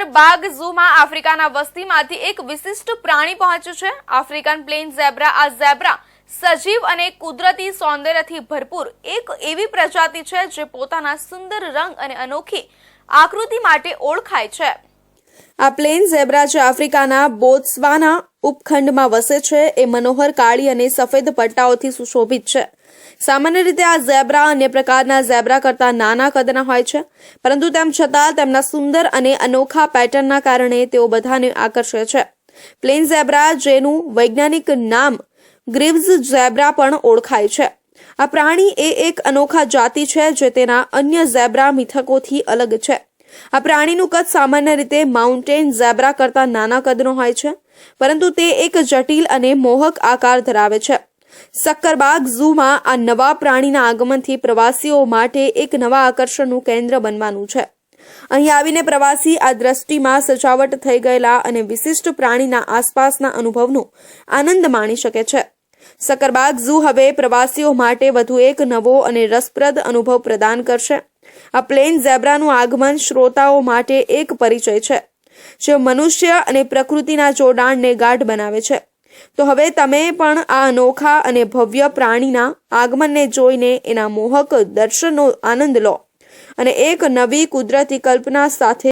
સક્કર બાગ ઝૂમાં આફ્રિકાના વસ્તીમાંથી એક વિશિષ્ટ પ્રાણી પહોંચ્યું છે. આફ્રિકન પ્લેન ઝેબ્રા આ ઝેબ્રા સજીવ અને કુદરતી સૌંદર્યથી ભરપૂર એક એવી પ્રજાતિ છે જે પોતાના સુંદર રંગ અને અનોખી આકૃતિ માટે ઓળખાય છે. આ પ્લેન ઝેબ્રા જે આફ્રિકાના બોત્સવાના ઉપખંડમાં વસે છે. એ મનોહર, કાળી અને સફેદ પટ્ટાઓથી સુશોભિત છે. સામાન્ય રીતે આ ઝેબ્રા અન્ય પ્રકારના ઝેબ્રા કરતા નાના કદના હોય છે. પરંતુ તેમ છતાં તેમના સુંદર અને અનોખા પેટર્નના કારણે તેઓ બધાને આકર્ષે છે. પ્લેન ઝેબ્રા, જેનું વૈજ્ઞાનિક નામ ગ્રીવ્સ ઝેબ્રા પણ ઓળખાય છે. આ પ્રાણી એ એક અનોખા જાતિ છે જે તેના અન્ય ઝેબ્રા મિથકોથી અલગ છે. આ પ્રાણીનું કદ સામાન્ય રીતે માઉન્ટેન ઝેબ્રા કરતા નાના કદનો હોય છે, પરંતુ તે એક જટિલ અને મોહક આકાર ધરાવે છે. સક્કરબાગ ઝૂમાં આ નવા પ્રાણીના આગમનથી પ્રવાસીઓ માટે એક નવા આકર્ષણનું કેન્દ્ર બનવાનું છે. અહીં આવીને પ્રવાસી આ દ્રષ્ટિમાં સજાવટ થઈ ગયેલા અને વિશિષ્ટ પ્રાણીના આસપાસના અનુભવનો આનંદ માણી શકે છે. સક્કરબાગ ઝૂ હવે પ્રવાસીઓ માટે વધુ એક નવો અને રસપ્રદ અનુભવ પ્રદાન કરશે. આ પ્લેન ઝેબ્રાનું આગમન શ્રોતાઓ માટે એક પરિચય છે, જે મનુષ્ય અને પ્રકૃતિના જોડાણને ગાઢ બનાવે છે. તો હવે તમે પણ આ અનોખા અને ભવ્ય પ્રાણીના આગમનને જોઈને એના મોહક દર્શનનો આનંદ લો અને એક નવી કુદરતી કલ્પના સાથે